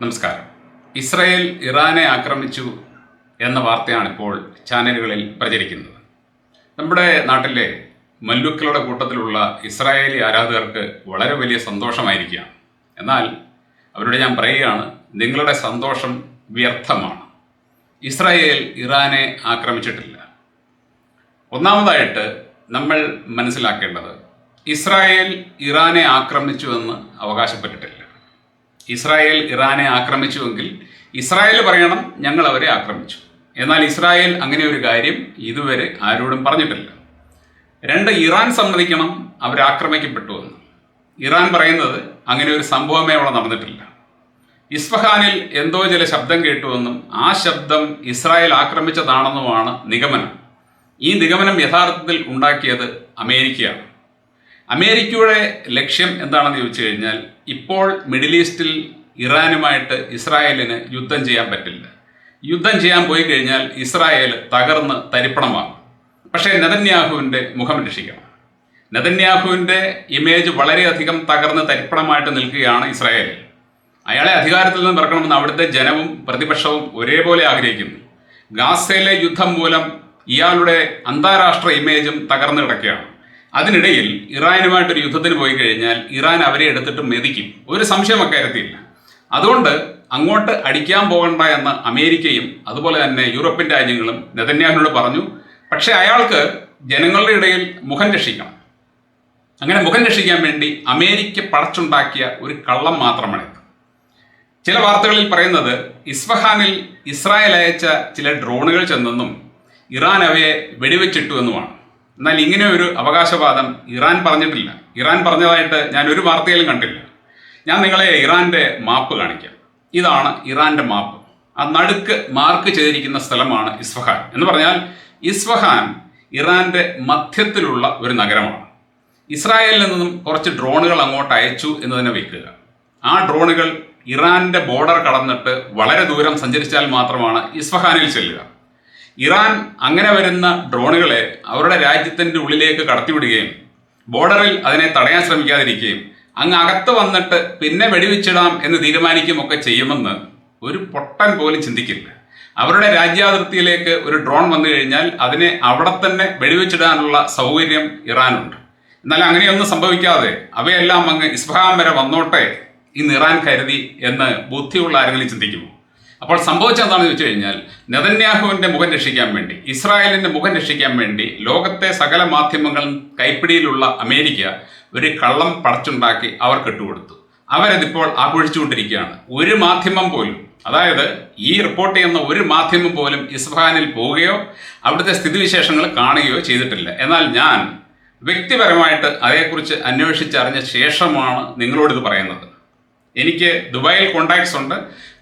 നമസ്കാരം. ഇസ്രായേൽ ഇറാനെ ആക്രമിച്ചു എന്ന വാർത്തയാണ് ഇപ്പോൾ ചാനലുകളിൽ പ്രചരിക്കുന്നത്. നമ്മുടെ നാട്ടിലെ മല്ലുക്കളുടെ കൂട്ടത്തിലുള്ള ഇസ്രായേലി ആരാധകർക്ക് വളരെ വലിയ സന്തോഷമായിരിക്കാം എന്നാൽ അവരോട് ഞാൻ പറയുകയാണ് നിങ്ങളുടെ സന്തോഷം വ്യർത്ഥമാണ്. ഇസ്രായേൽ ഇറാനെ ആക്രമിച്ചിട്ടില്ല. ഒന്നാമതായിട്ട് നമ്മൾ മനസ്സിലാക്കേണ്ടത് ഇസ്രായേൽ ഇറാനെ ആക്രമിച്ചു എന്ന് അവകാശപ്പെട്ടിട്ടില്ല. ഇസ്രായേൽ ഇറാനെ ആക്രമിച്ചുവെങ്കിൽ ഇസ്രായേൽ പറയണം ഞങ്ങൾ അവരെ ആക്രമിച്ചു. എന്നാൽ ഇസ്രായേൽ അങ്ങനെ ഒരു കാര്യം ഇതുവരെ ആരോടും പറഞ്ഞിട്ടില്ല. രണ്ട് ഇറാൻ സമ്മതിക്കണം അവരാക്രമിക്കപ്പെട്ടു എന്ന്. ഇറാൻ പറയുന്നത് അങ്ങനെ ഒരു സംഭവമേ അവിടെ നടന്നിട്ടില്ല. ഇസ്ഫഹാനിൽ എന്തോ ചില ശബ്ദം കേട്ടുവെന്നും ആ ശബ്ദം ഇസ്രായേൽ ആക്രമിച്ചതാണെന്നുമാണ് നിഗമനം. ഈ നിഗമനം യഥാർത്ഥത്തിൽ ഉണ്ടാക്കിയത് അമേരിക്കയാണ്. അമേരിക്കയുടെ ലക്ഷ്യം എന്താണെന്ന് ചോദിച്ചു കഴിഞ്ഞാൽ ഇപ്പോൾ മിഡിൽ ഈസ്റ്റിൽ ഇറാനുമായിട്ട് ഇസ്രായേലിന് യുദ്ധം ചെയ്യാൻ പറ്റില്ല. യുദ്ധം ചെയ്യാൻ പോയി കഴിഞ്ഞാൽ ഇസ്രായേൽ തകർന്ന് തരിപ്പണമാകും പക്ഷേ നെതന്യാഹുവിന്റെ മുഖം രക്ഷിക്കണം. നെതന്യാഹുവിന്റെ ഇമേജ് വളരെയധികം തകർന്ന് തരിപ്പണമായിട്ട് നിൽക്കുകയാണ് ഇസ്രായേൽ. അയാളെ അധികാരത്തിൽ നിന്ന് ഇറക്കണമെന്ന് അവിടുത്തെ ജനവും പ്രതിപക്ഷവും ഒരേപോലെ ആഗ്രഹിക്കുന്നു. ഗാസയിലെ യുദ്ധം മൂലം ഇയാളുടെ അന്താരാഷ്ട്ര ഇമേജും തകർന്നു കിടക്കുകയാണ്. അതിനിടയിൽ ഇറാനുമായിട്ട് ഒരു യുദ്ധത്തിന് പോയി കഴിഞ്ഞാൽ ഇറാൻ അവരെ എടുത്തിട്ട് മെതിക്കും. ഒരു സംശയം അക്കാര്യത്തിലില്ല. അതുകൊണ്ട് അങ്ങോട്ട് അടിക്കാൻ പോകണ്ട എന്ന് അമേരിക്കയും അതുപോലെ തന്നെ യൂറോപ്യൻ രാജ്യങ്ങളും നെതന്യാഹിനോട് പറഞ്ഞു പക്ഷേ അയാൾക്ക് ജനങ്ങളുടെ ഇടയിൽ മുഖം രക്ഷിക്കണം അങ്ങനെ മുഖം രക്ഷിക്കാൻ വേണ്ടി അമേരിക്ക പടച്ചുണ്ടാക്കിയ ഒരു കള്ളം മാത്രമാണിത് ചില വാർത്തകളിൽ പറയുന്നത് ഇസ്ഫഹാനിൽ ഇസ്രായേൽ അയച്ച ചില ഡ്രോണുകൾ ചെന്നെന്നും ഇറാൻ അവയെ വെടിവെച്ചിട്ടു എന്നുമാണ് എന്നാൽ ഇങ്ങനെ ഒരു അവകാശവാദം ഇറാൻ പറഞ്ഞിട്ടില്ല. ഇറാൻ പറഞ്ഞതായിട്ട് ഞാൻ ഒരു വാർത്തയിലും കണ്ടില്ല ഞാൻ നിങ്ങളെ ഇറാന്റെ മാപ്പ് കാണിക്കാം. ഇതാണ് ഇറാന്റെ മാപ്പ്. ആ നടുക്ക് മാർക്ക് ചെയ്തിരിക്കുന്ന സ്ഥലമാണ് ഇസ്ഫഹാൻ എന്ന് പറഞ്ഞാൽ ഇസ്ഫഹാൻ ഇറാന്റെ മധ്യത്തിലുള്ള ഒരു നഗരമാണ്. ഇസ്രായേലിൽ നിന്നും കുറച്ച് ഡ്രോണുകൾ അങ്ങോട്ട് അയച്ചു എന്ന് തന്നെ വയ്ക്കുക ആ ഡ്രോണുകൾ ഇറാന്റെ ബോർഡർ കടന്നിട്ട് വളരെ ദൂരം സഞ്ചരിച്ചാൽ മാത്രമാണ് ഇസ്ഫഹാനിൽ ചെല്ലുക. ഇറാൻ അങ്ങനെ വരുന്ന ഡ്രോണുകളെ അവരുടെ രാജ്യത്തിന്റെ ഉള്ളിലേക്ക് കടത്തിവിടുകയും ബോർഡറിൽ അതിനെ തടയാൻ ശ്രമിക്കാതിരിക്കുകയും അങ്ങ് അകത്ത് വന്നിട്ട് പിന്നെ വെടിവെച്ചിടാം എന്ന് തീരുമാനിക്കുമൊക്കെ ചെയ്യുമെന്ന് ഒരു പൊട്ടൻ പോലും ചിന്തിക്കില്ല. അവരുടെ രാജ്യാതിർത്തിയിലേക്ക് ഒരു ഡ്രോൺ വന്നു കഴിഞ്ഞാൽ അതിനെ അവിടെ തന്നെ വെടിവെച്ചിടാനുള്ള സൗകര്യം ഇറാനുണ്ട്. എന്നാൽ അങ്ങനെയൊന്നും സംഭവിക്കാതെ അവയെല്ലാം അങ്ങ് ഇസ്ഫഹാൻ വരെ വന്നോട്ടെ ഇന്ന് ഇറാൻ കരുതി എന്ന് ബുദ്ധിയുള്ള ആരെങ്കിലും ചിന്തിക്കുമോ? അപ്പോൾ സംഭവിച്ചത് എന്താണെന്ന് ചോദിച്ചു കഴിഞ്ഞാൽ നെതന്യാഹുവിന്റെ മുഖം രക്ഷിക്കാൻ വേണ്ടി ഇസ്രായേലിന്റെ മുഖം രക്ഷിക്കാൻ വേണ്ടി ലോകത്തെ സകല മാധ്യമങ്ങളും കൈപ്പിടിയിലുള്ള അമേരിക്ക ഒരു കള്ളം പടച്ചുണ്ടാക്കി അവർക്ക് ഇട്ടുകൊടുത്തു. അവരതിപ്പോൾ ആഘോഷിച്ചുകൊണ്ടിരിക്കുകയാണ്. ഒരു മാധ്യമം പോലും അതായത് ഈ റിപ്പോർട്ട് ചെയ്യുന്ന ഒരു മാധ്യമം പോലും ഇസ്ഫഹാനിൽ പോവുകയോ അവിടുത്തെ സ്ഥിതിവിശേഷങ്ങൾ കാണുകയോ ചെയ്തിട്ടില്ല. എന്നാൽ ഞാൻ വ്യക്തിപരമായിട്ട് അതേക്കുറിച്ച് അന്വേഷിച്ചറിഞ്ഞ ശേഷമാണ് നിങ്ങളോടിത് പറയുന്നത്. എനിക്ക് ദുബായിൽ കോണ്ടാക്ട്സ് ഉണ്ട്.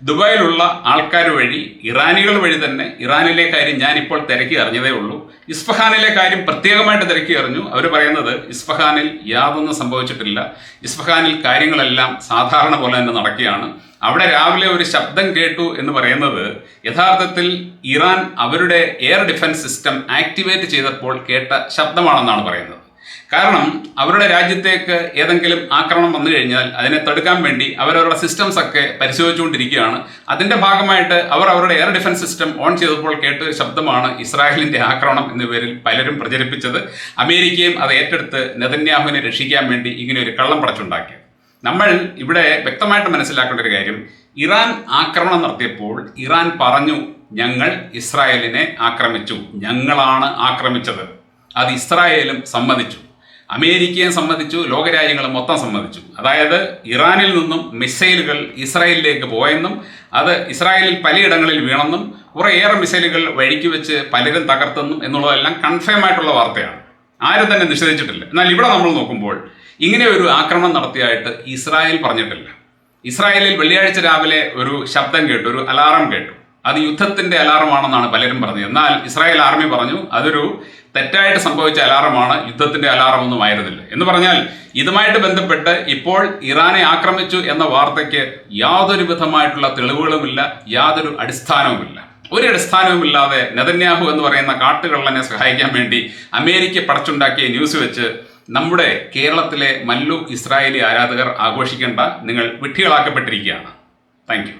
ദുബായിലുള്ള ആൾക്കാർ വഴി ഇറാനികൾ വഴി തന്നെ ഇറാനിലെ കാര്യം ഞാൻ ഇപ്പോൾ തിരക്കി അറിഞ്ഞതേ ഉള്ളൂ. ഇസ്ഫഹാനിലെ കാര്യം പ്രത്യേകമായിട്ട് തിരക്കി അറിഞ്ഞു. അവർ പറയുന്നത് ഇസ്ഫഹാനിൽ യാതൊന്നും സംഭവിച്ചിട്ടില്ല. ഇസ്ഫഹാനിൽ കാര്യങ്ങളെല്ലാം സാധാരണ പോലെ തന്നെ നടക്കുകയാണ്. അവിടെ രാവിലെ ഒരു ശബ്ദം കേട്ടു എന്ന് പറയുന്നത് യഥാർത്ഥത്തിൽ ഇറാൻ അവരുടെ എയർ ഡിഫൻസ് സിസ്റ്റം ആക്ടിവേറ്റ് ചെയ്തപ്പോൾ കേട്ട ശബ്ദമാണെന്നാണ് പറയുന്നത്. കാരണം അവരുടെ രാജ്യത്തേക്ക് ഏതെങ്കിലും ആക്രമണം വന്നു കഴിഞ്ഞാൽ അതിനെ തടുക്കാൻ വേണ്ടി അവരവരുടെ സിസ്റ്റംസ് ഒക്കെ പരിശോധിച്ചുകൊണ്ടിരിക്കുകയാണ്. അതിന്റെ ഭാഗമായിട്ട് അവർ അവരുടെ എയർ ഡിഫൻസ് സിസ്റ്റം ഓൺ ചെയ്തപ്പോൾ കേട്ട ശബ്ദമാണ് ഇസ്രായേലിന്റെ ആക്രമണം എന്ന പേരിൽ പലരും പ്രചരിപ്പിച്ചത്. അമേരിക്കയും അത് ഏറ്റെടുത്ത് നെതന്യാഹുവിനെ രക്ഷിക്കാൻ വേണ്ടി ഇങ്ങനെ ഒരു കള്ളം പടച്ചുണ്ടാക്കി നമ്മൾ ഇവിടെ വ്യക്തമായിട്ട് മനസ്സിലാക്കേണ്ട ഒരു കാര്യം ഇറാൻ ആക്രമണം നടത്തിയപ്പോൾ ഇറാൻ പറഞ്ഞു ഞങ്ങൾ ഇസ്രായേലിനെ ആക്രമിച്ചു. ഞങ്ങളാണ് ആക്രമിച്ചത്. അത് ഇസ്രായേലും സമ്മതിച്ചു. അമേരിക്കയും സംബന്ധിച്ചു ലോകരാജ്യങ്ങൾ മൊത്തം സംബന്ധിച്ചു. അതായത് ഇറാനിൽ നിന്നും മിസൈലുകൾ ഇസ്രായേലിലേക്ക് പോയെന്നും അത് ഇസ്രായേലിൽ പലയിടങ്ങളിൽ വീണെന്നും കുറേയേറെ മിസൈലുകൾ വഴിക്ക് വെച്ച് പലരും തകർത്തെന്നും എന്നുള്ളതെല്ലാം കൺഫേം ആയിട്ടുള്ള വാർത്തയാണ്. ആരും തന്നെ നിഷേധിച്ചിട്ടില്ല. എന്നാൽ ഇവിടെ നമ്മൾ നോക്കുമ്പോൾ ഇങ്ങനെ ഒരു ആക്രമണം നടത്തിയായിട്ട് ഇസ്രായേൽ പറഞ്ഞിട്ടില്ല. ഇസ്രായേലിൽ വെള്ളിയാഴ്ച രാവിലെ ഒരു ശബ്ദം കേട്ടു ഒരു അലാറം കേട്ടു. അത് യുദ്ധത്തിന്റെ അലാറമാണെന്നാണ് പലരും പറഞ്ഞത്. എന്നാൽ ഇസ്രായേൽ ആർമി പറഞ്ഞു അതൊരു തെറ്റായിട്ട് സംഭവിച്ച അലാറമാണ് യുദ്ധത്തിന്റെ അലാറം ഒന്നും ആയിരുന്നില്ല. എന്ന് പറഞ്ഞാൽ ഇതുമായിട്ട് ബന്ധപ്പെട്ട് ഇപ്പോൾ ഇറാനെ ആക്രമിച്ചു എന്ന വാർത്തയ്ക്ക് യാതൊരു വിധമായിട്ടുള്ള തെളിവുകളുമില്ല യാതൊരു അടിസ്ഥാനവുമില്ല. ഒരു അടിസ്ഥാനവുമില്ലാതെ നെതന്യാഹു എന്ന് പറയുന്ന കാട്ടുകള്ളനെ സഹായിക്കാൻ വേണ്ടി അമേരിക്ക പടച്ചുണ്ടാക്കിയ ന്യൂസ് വെച്ച് നമ്മുടെ കേരളത്തിലെ മല്ലു ഇസ്രായേലി ആരാധകർ ആഘോഷിക്കേണ്ട നിങ്ങൾ വിട്ടികളാക്കപ്പെട്ടിരിക്കുകയാണ് താങ്ക്